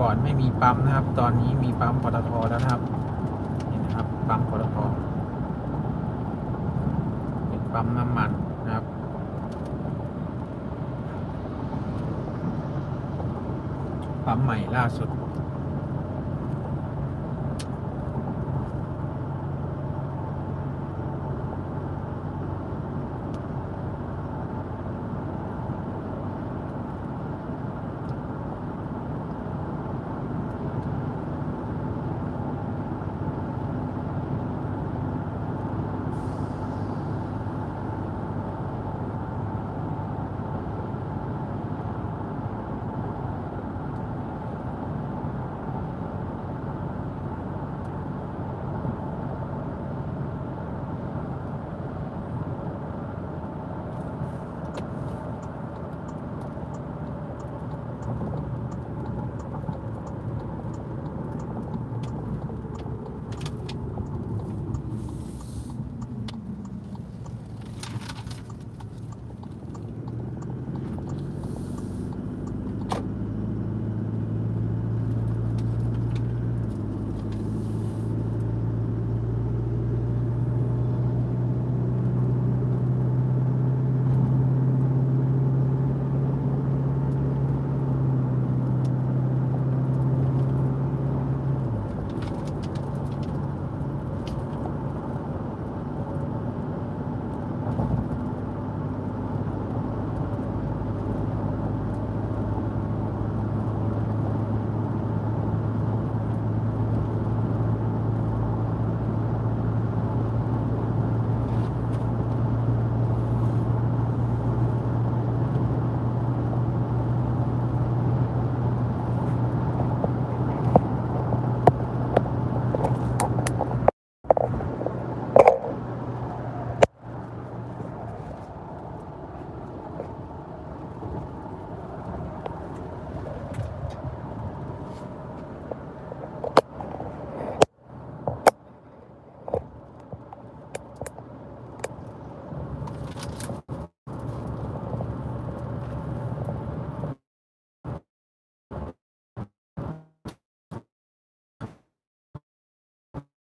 ่ก่อนไม่มีปั๊มนะครับ ตอนนี้มีปั๊มปตทแล้วนะครับนี่นะครับปั๊มปตทเป็นปั๊มน้ำมันนะครับปั๊มใหม่ล่าสุด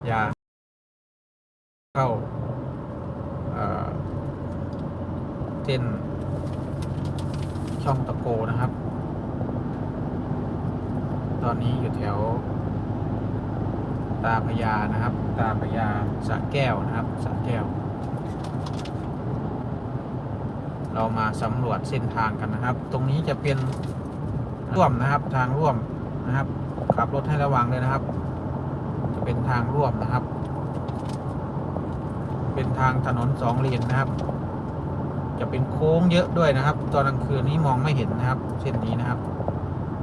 ยาเข้าเส้นช่องตะโกนะครับ ตอนนี้อยู่แถว ตาพญานะครับ ตาพญาสะแก้วนะครับสะแก้ว เรามาสำรวจเส้นทางกันนะครับ ตรงนี้จะเป็นร่วมนะครับทางร่วมนะครับ ขับรถให้ระวังเลยนะครับ เป็นทางร่วมนะครับ เป็นทางถนนสองเลนนะครับ จะเป็นโค้งเยอะด้วยนะครับ ตอนกลางคืนนี้มองไม่เห็นนะครับ เส้นนี้นะครับ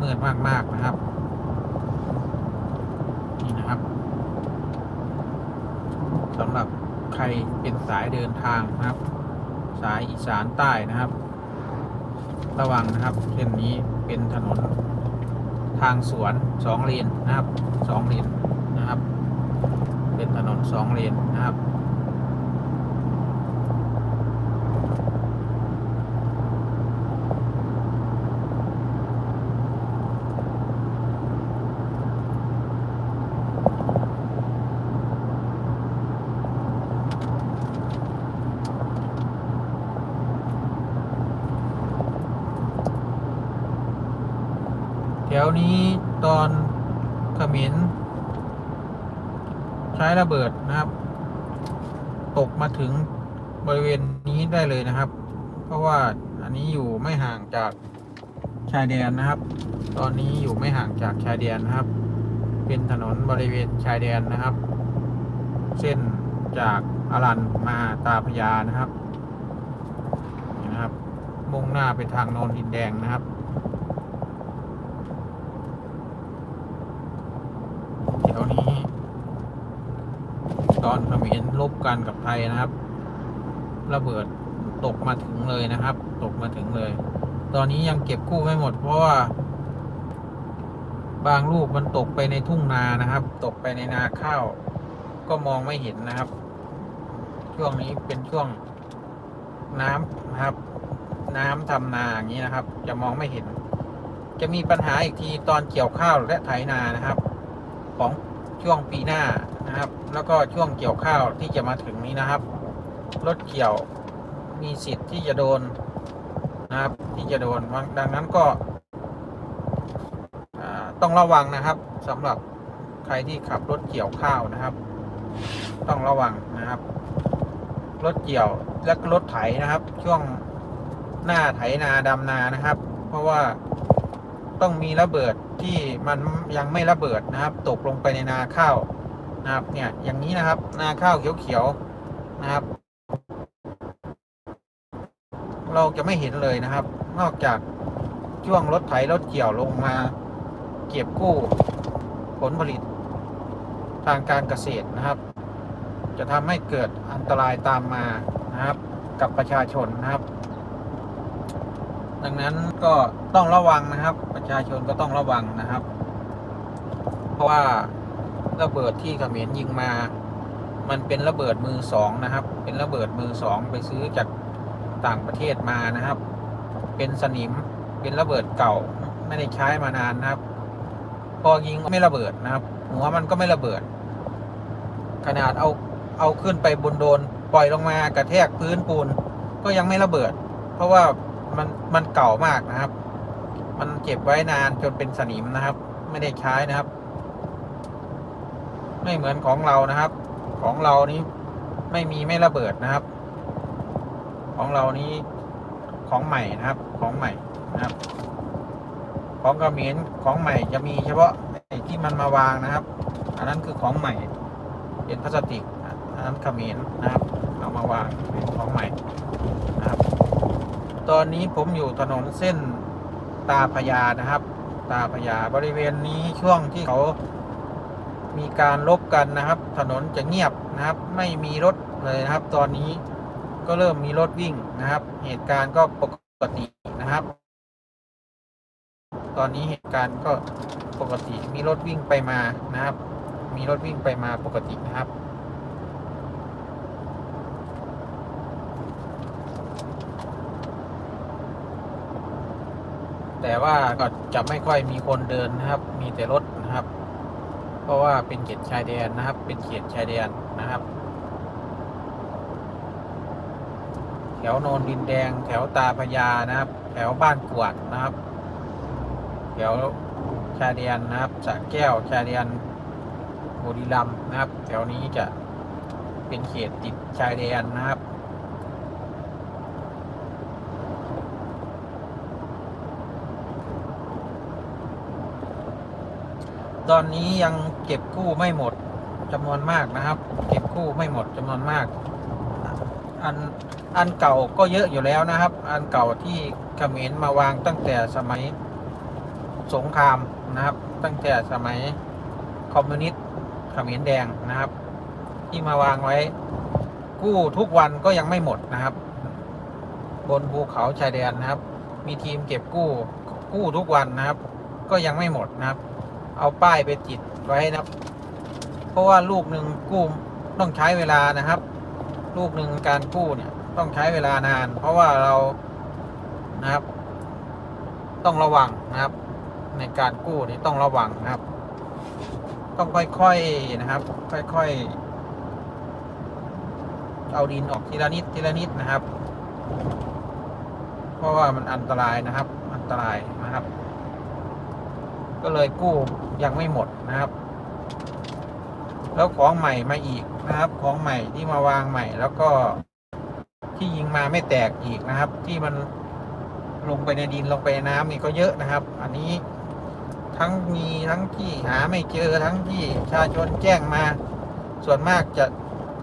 มืดมากๆนะครับนี่นะครับสำหรับใครเป็นสายเดินทางนะครับ สายอีสานใต้นะครับ ระวังนะครับเส้นนี้เป็นถนนทางสวนสองเลนนะครับสองเลน นะครับ เป็นถนนสองเลนนะครับแถวนี้ตอนขมิ้น ใช้ระเบิดนะครับ ตกมาถึงบริเวณนี้ได้เลยนะครับ เพราะว่าอันนี้อยู่ไม่ห่างจากชายแดนนะครับ ตอนนี้อยู่ไม่ห่างจากชายแดนนะครับ เป็นถนนบริเวณชายแดนนะครับ เส้นจากอารันมาตาพญานะครับนี่นะครับ มุ่งหน้าไปทางโนนดินแดงนะครับ แถวนี้ ตอน เขมรลบกันกับไทยนะครับ ระเบิดตกมาถึงเลยนะครับ ตกมาถึงเลย ตอนนี้ยังเก็บกู้ไม่หมด เพราะว่า บางลูกมันตกไปในทุ่งนานะครับ ตกไปในนาข้าว ก็มองไม่เห็นนะครับ ช่วงนี้เป็นช่วงน้ำนะครับ น้ำทำนาอย่างนี้นะครับ จะมองไม่เห็น จะมีปัญหาอีกทีตอนเกี่ยวข้าวและไถนานะครับ ของ ช่วงปีหน้านะครับ แล้วก็ช่วงเกี่ยวข้าวที่จะมาถึงนี้นะครับ รถเกี่ยวมีสิทธิ์ที่จะโดนนะครับ ที่จะโดนดังนั้นก็ต้องระวังนะครับสำหรับใครที่ขับรถเกี่ยวข้าวนะครับ ต้องระวังนะครับ รถเกี่ยวและรถไถนะครับ ช่วงหน้าไถนาดำนานะครับ เพราะว่า ต้องมีระเบิดที่มันยังไม่ระเบิดนะครับ ตกลงไปในนาข้าวนะครับเนี่ยอย่างนี้นะครับ นาข้าวเขียวๆนะครับ เราจะไม่เห็นเลยนะครับ นอกจากช่วงรถไถรถเกี่ยวลงมา เก็บกู้ผลผลิตทางการเกษตรนะครับ จะทำให้เกิดอันตรายตามมานะครับ กับประชาชนนะครับ ดังนั้นก็ต้องระวังนะครับ ประชาชนก็ต้องระวังนะครับ เพราะว่าระเบิดที่เขมรยิงมา มันเป็นระเบิดมือสองนะครับ เป็นระเบิดมือสองไปซื้อจากต่างประเทศมานะครับ เป็นสนิม เป็นระเบิดเก่า ไม่ได้ใช้มานานนะครับ พอยิงก็ไม่ระเบิดนะครับ หัวมันก็ไม่ระเบิด ขนาดเอาเอาขึ้นไปบนโดน ปล่อยลงมากระแทกพื้นปูนก็ยังไม่ระเบิด เพราะว่า มันมันเก่ามากนะครับ มันเก็บไว้นานจนเป็นสนิมนะครับ ไม่ได้ใช้นะครับ ไม่เหมือนของเรานะครับ ของเรานี้ไม่มีไม่ระเบิดนะครับ ของเรานี้ของใหม่นะครับ ของใหม่นะครับ ของกระเขมรของใหม่จะมีเฉพาะไอ้ที่มันมาวางนะครับ อันนั้นคือของใหม่ เป็นพลาสติกอันนั้นเมรนะครับ เอามาวางเป็นของใหม่นะครับ ตอนนี้ผมอยู่ถนนเส้นตาพยานะครับ ตาพยาบริเวณนี้ช่วงที่เขามีการลบกันนะครับ ถนนจะเงียบนะครับ ไม่มีรถเลยนะครับ ตอนนี้ก็เริ่มมีรถวิ่งนะครับ เหตุการณ์ก็ปกตินะครับ ตอนนี้เหตุการณ์ก็ปกติมีรถวิ่งไปมานะครับ มีรถวิ่งไปมาปกตินะครับ แต่ว่าก็จะไม่ค่อยมีคนเดินนะครับ มีแต่รถนะครับ เพราะว่าเป็นเขตชายแดนนะครับ เป็นเขตชายแดนนะครับ แถวโนนดินแดง แถวตาพญานะครับ แถวบ้านกวดนะครับ แถวชายแดนนะครับสระแก้วชายแดนบุรีรัมย์นะครับ แถวนี้จะเป็นเขตติดชายแดนนะครับ ตอนนี้ยังเก็บกู้ไม่หมดจำนวนมากนะครับ เก็บกู้ไม่หมดจำนวนมาก อันอันเก่าก็เยอะอยู่แล้วนะครับ อันเก่าที่เขมรมาวางตั้งแต่สมัยสงครามนะครับ ตั้งแต่สมัยคอมมิวนิสต์เขมรแดงนะครับ ที่มาวางไว้ กู้ทุกวันก็ยังไม่หมดนะครับ บนภูเขาชายแดนนะครับ มีทีมเก็บกู้กู้ทุกวันนะครับ ก็ยังไม่หมดนะครับ เอาป้ายไปติดไว้นะครับ เพราะว่าลูกหนึ่งกู้ต้องใช้เวลานะครับ ลูกหนึ่งการกู้เนี่ยต้องใช้เวลานาน เพราะว่าเรานะครับ ต้องระวังนะครับ ในการกู้นี่ต้องระวังนะครับ ต้องค่อยๆนะครับ ค่อยๆเอาดินออกทีละนิดทีละนิดนะครับ เพราะว่ามันอันตรายนะครับ อันตรายนะครับ ก็เลยกู้ยังไม่หมดนะครับ แล้วของใหม่มาอีกนะครับ ของใหม่ที่มาวางใหม่ แล้วก็ที่ยิงมาไม่แตกอีกนะครับ ที่มันลงไปในดินลงไปในน้ำนี่ก็เยอะนะครับ อันนี้ทั้งมีทั้งที่หาไม่เจอทั้งที่ประชาชนแจ้งมา ส่วนมากจะ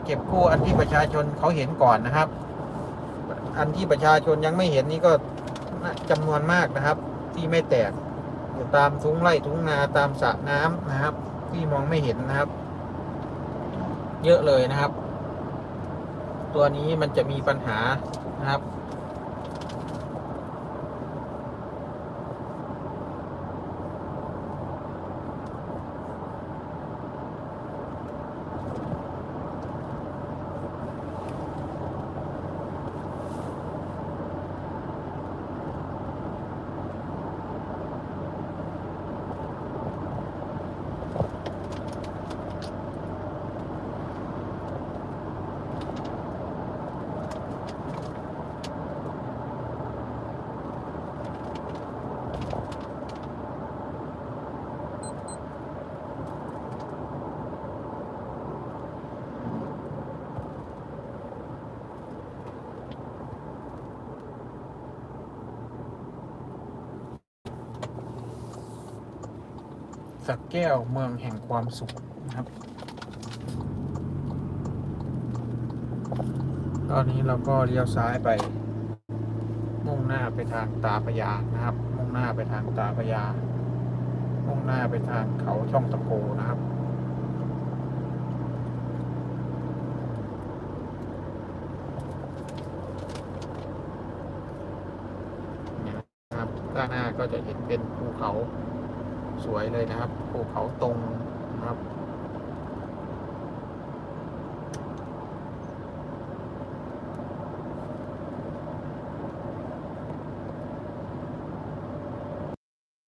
เก็บกู้อันที่ประชาชนเขาเห็นก่อนนะครับ อันที่ประชาชนยังไม่เห็นนี่ก็จำนวนมากนะครับ ที่ไม่แตก ตามทุ่งไร่ทุ่งนาตามสระน้ำนะครับ ที่มองไม่เห็นนะครับ เยอะเลยนะครับ ตัวนี้มันจะมีปัญหานะครับ สักแก้วเมืองแห่งความสุขนะครับ ตอนนี้เราก็เลี้ยวซ้ายไป มุ่งหน้าไปทางตาพยานะครับ มุ่งหน้าไปทางตาพยา มุ่งหน้าไปทางเขาช่องตะโกนะครับเนี่ยนะครับด้านหน้าก็จะเห็นเป็นภูเขา สวยเลยนะครับภูเขาตรงนะครับ